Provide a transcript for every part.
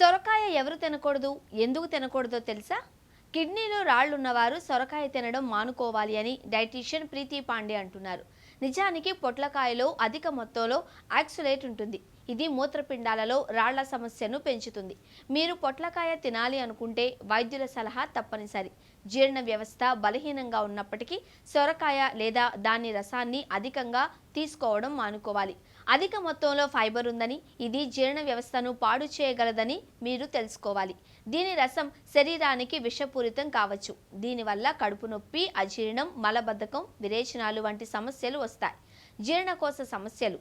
సొరకాయ ఎవరు తినకూడదు? ఎందుకు తినకూడదో తెలుసా? కిడ్నీలో రాళ్ళున్నవారు సొరకాయ తినడం మానుకోవాలి అని డైటీషియన్ ప్రీతి పాండే అంటున్నారు. నిజానికి పొట్లకాయలో అధిక మొత్తంలో ఆక్సులేట్ ఉంటుంది. ఇది మూత్రపిండాలలో రాళ్ళ సమస్యను పెంచుతుంది. మీరు పొట్లకాయ తినాలి అనుకుంటే వైద్యుల సలహా తప్పనిసరి. జీర్ణ వ్యవస్థ బలహీనంగా ఉన్నప్పటికీ సొరకాయ లేదా దాని రసాన్ని అధికంగా తీసుకోవడం మానుకోవాలి. అధిక మొత్తంలో ఫైబర్ ఉందని ఇది జీర్ణ వ్యవస్థను పాడు చేయగలదని మీరు తెలుసుకోవాలి. దీని రసం శరీరానికి విషపూరితం కావచ్చు. దీనివల్ల కడుపు నొప్పి అజీర్ణం మలబద్ధకం విరేచనాలు వంటి సమస్యలు వస్తాయి. జీర్ణకోశ సమస్యలు.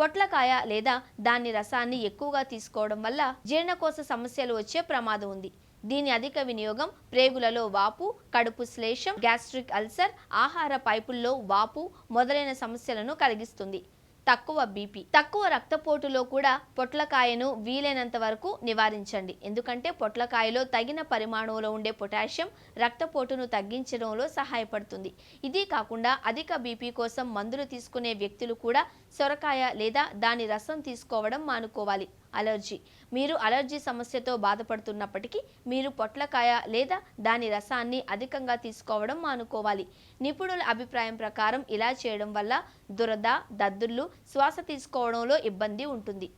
పొట్లకాయ లేదా దాని రసాన్ని ఎక్కువగా తీసుకోవడం వల్ల జీర్ణకోశ సమస్యలు వచ్చే ప్రమాదం ఉంది. దీని అధిక వినియోగం ప్రేగులలో వాపు కడుపు శ్లేషం గ్యాస్ట్రిక్ అల్సర్ ఆహార పైపుల్లో వాపు మొదలైన సమస్యలను కలిగిస్తుంది. తక్కువ బీపీ తక్కువ రక్తపోటులో కూడా పొట్లకాయను వీలైనంత వరకు నివారించండి. ఎందుకంటే పొట్లకాయలో తగిన పరిమాణంలో ఉండే పొటాషియం రక్తపోటును తగ్గించడంలో సహాయపడుతుంది. ఇది కాకుండా అధిక బీపీ కోసం మందులు తీసుకునే వ్యక్తులు కూడా సొరకాయ లేదా దాని రసం తీసుకోవడం మానుకోవాలి. అలర్జీ. మీరు అలర్జీ సమస్యతో బాధపడుతున్నప్పటికీ మీరు పొట్లకాయ లేదా దాని రసాన్ని అధికంగా తీసుకోవడం మానుకోవాలి. నిపుణుల అభిప్రాయం ప్రకారం ఇలా చేయడం వల్ల దురద దద్దుర్లు శ్వాస తీసుకోవడంలో ఇబ్బంది ఉంటుంది.